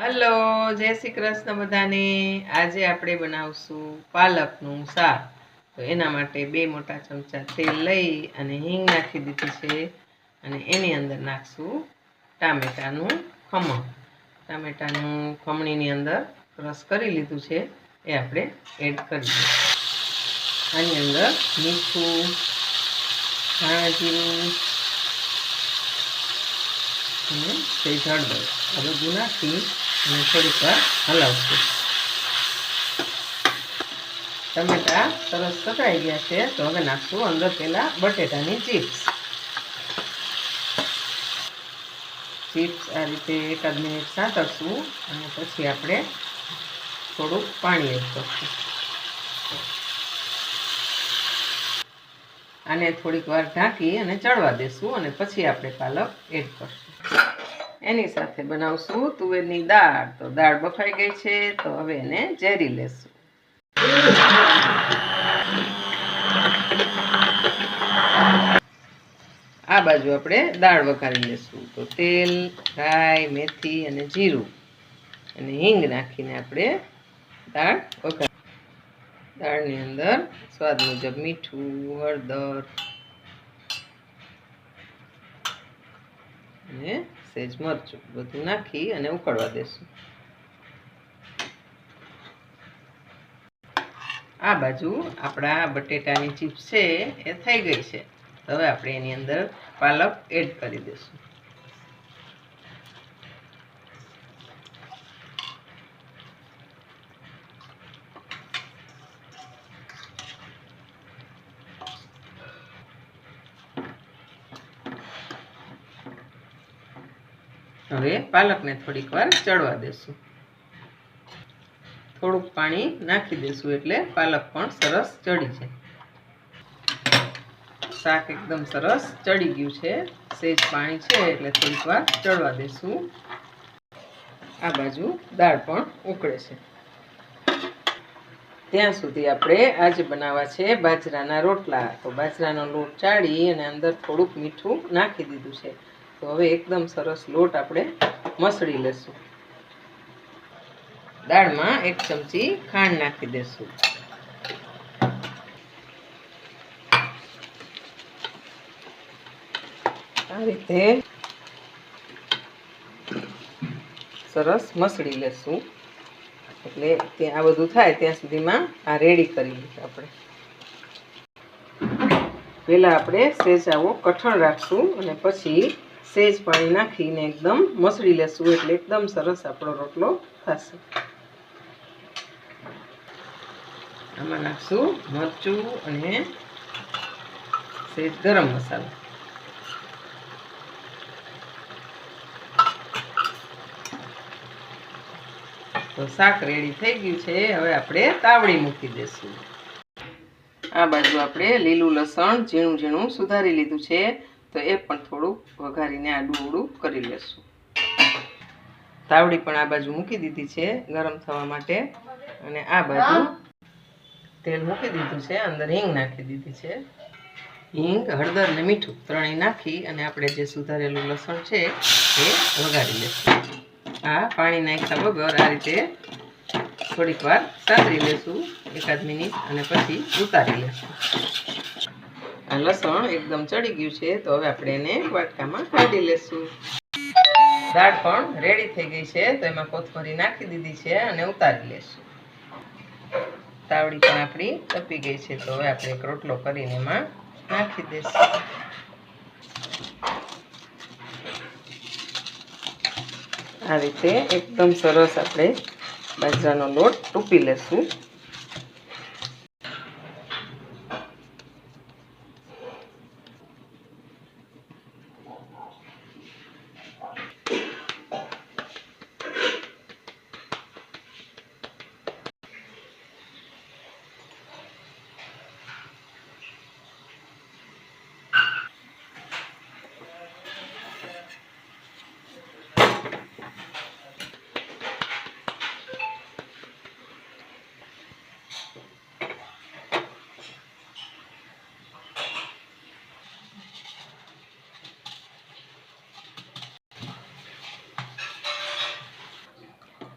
Hello, જય શ્રી કૃષ્ણ બધાને. આજે આપણે બનાવશું પાલકનું શાક. તો એના માટે બે મોટા ચમચા તેલ લઈ અને હિંગ નાખી દીધી છે. અને એની અંદર નાખશું ટામેટાનું ખમણ. ટામેટાનું ખમણીની અંદર રસ કરી લીધું છે. એ આપણે એડ કરી આની અંદર મીઠું ધાણા જીરું અને તે હળદર આ બધું નાખી અને થોડીક વાર હલાવશું. ટમેટા સરસ સકાઈ ગયા છે, તો હવે નાખશું અંદર પહેલાં બટેટાની ચિપ્સ. ચિપ્સ આ રીતે એકાદ મિનિટ સાંતળશું અને પછી આપણે થોડુંક પાણી એડ કરશું. આને થોડીક વાર ઢાંકી અને ચડવા દેશું અને પછી આપણે પાલક એડ કરશું. એની સાથે બનાવશું તુવેરની દાળ. તો દાળ બફાઈ ગઈ છે, તો હવે એને ઝેરી લેશું. આ બાજુ આપણે દાળ વઘારી લેશું. તો તેલ, રાઈ, મેથી અને જીરું. અને હિંગ નાખીને આપણે દાળ વઘારી દાળની અંદર સ્વાદ મુજબ મીઠું, હળદર અને સેજ મરચું બધું નાખી અને ઉકળવા દેશું. આ બાજુ આપણા બટેટાની ચિપ્સ છે, એ થઈ ગઈ છે. હવે આપણે એની અંદર પાલક એડ કરી દઈશું. હવે પાલકને થોડીક વાર ચડવા દેશું. થોડુંક પાણી નાખી દેશું એટલે પાલક પણ સરસ ચડી જાય. શાક એકદમ સરસ ચડી ગયું છે. સેજ પાણી છે એટલે થોડીક વાર ચડવા દેશું. આ બાજુ દાળ પણ ઉકળે છે. ત્યાં સુધી આપણે આજે બનાવવા છે બાજરાના રોટલા. તો બાજરાનો લોટ ચાળી અને અંદર થોડુંક મીઠું નાખી દીધું છે. તો હવે એકદમ સરસ લોટ આપણે મસળી લેશું. દાળમાં એક ચમચી ખાંડ નાખી દેશું. આ રીતે સરસ મસળી લેશું. એટલે ત્યાં આ બધું થાય ત્યાં સુધીમાં આ રેડી કરી લઈશું આપણે. પહેલાં આપણે સેજ કઠણ રાખશું અને પછી સેજ પાણી નાખીને એકદમ મસળી લેશું એટલે એકદમ સરસ આપણો રોટલો થશે. આમાં નાખશું મરચું અને સેજ ગરમ મસાલો. તો શાક રેડી થઈ ગયું છે, હવે આપણે તાવડી મૂકી દઈશું. આ બાજુ આપણે લીલું લસણ ઝીણું ઝીણું સુધારી લીધું છે. તો એ પણ થોડુંક વઘારીને આડું અવડું કરી લેશું. તાવડી પણ આ બાજુ મૂકી દીધી છે ગરમ થવા માટે. અને આ બાજુ તેલ મૂકી દીધું છે, અંદર હિંગ નાખી દીધી છે. હિંગ, હળદર ને મીઠું ત્રણેય નાખી અને આપણે જે સુધારેલું લસણ છે એ વઘારી લેશું. આ પાણી નાખ્યા વગર આ રીતે થોડીક વાર સાતરી લેશું, એકાદ મિનિટ, અને પછી ઉતારી લેશું. આ લસણ એકદમ ચડી ગયું છે, તો હવે આપણે એને વાટકામાં કાઢી લેશું. દાળ પણ રેડી થઈ ગઈ છે, તો એમાં કોથમરી નાખી દીધી છે અને ઉતારી લેશું. તાવડી પણ આપણી તપી ગઈ છે, તો હવે આપણે એક રોટલો કરીને એમાં નાખી દઈશું. આ રીતે એકદમ સરસ આપણે બાજરાનો લોટ ટૂપી લેશું.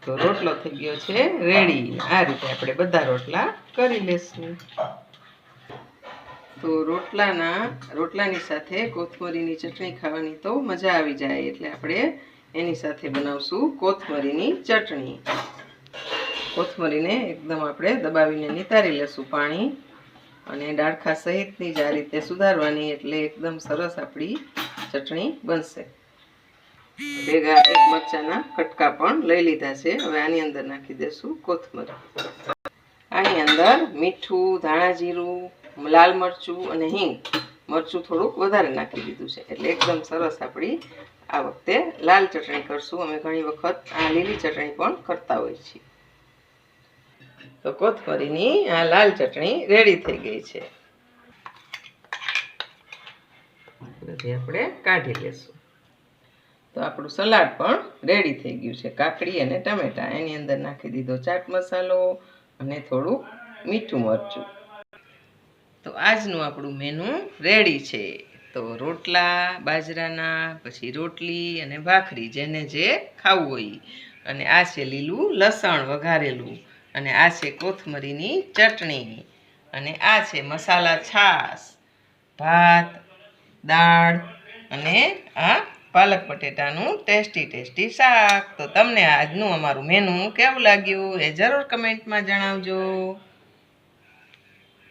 તો રોટલો થઈ ગયો છે, રેડી. આ રીતે આપણે બધા રોટલા કરી લેશું. તો રોટલાના, રોટલાની સાથે કોથમરીની ચટણી ખાવાની તો મજા આવી જાય, એટલે આપણે એની સાથે બનાવશું કોથમરીની ચટણી. કોથમરીને એકદમ આપણે દબાવીને નિતારી લેશું પાણી અને ડાળખા સહિતની જ આ રીતે સુધારવાની, એટલે એકદમ સરસ આપણી ચટણી બનશે. ભેગા એક મરચાના કટકા પણ લઈ લીધા છે. હવે આની અંદર નાખી દેશું કોથમરી. આની અંદર મીઠું, ધાણા જીરું, લાલ મરચું અને હિંગ. મરચું થોડુંક વધારે નાખી દીધું છે. એટલે એકદમ સરસ આપણી આ વખતે લાલ ચટણી કરશું. અમે ઘણી વખત આ લીલી ચટણી પણ કરતા હોઈએ છીએ. તો કોથમરીની આ લાલ ચટણી રેડી થઈ ગઈ છે. બધી આપણે કાઢી લેશું. તો આપણું સલાડ પણ રેડી થઈ ગયું છે. કાકડી અને ટમેટા. એની અંદર નાખી દીધો ચાટ મસાલો અને થોડું મીઠું મરચું. તો આજનું આપણું મેનુ રેડી છે. તો રોટલા, બાજરાના, પછી રોટલી અને ભાખરી જેને જે ખાવું હોય. અને આ છે લીલું લસણ વઘારેલું. અને આ છે કોથમરીની ચટણી. અને આ છે મસાલા છાશ. ભાત, દાળ અને આ પાલક બટેટાનું ટેસ્ટી ટેસ્ટી શાક. તો તમને આજનું અમારું મેનુ કેવું લાગ્યું એ જરૂર કમેન્ટમાં જણાવજો.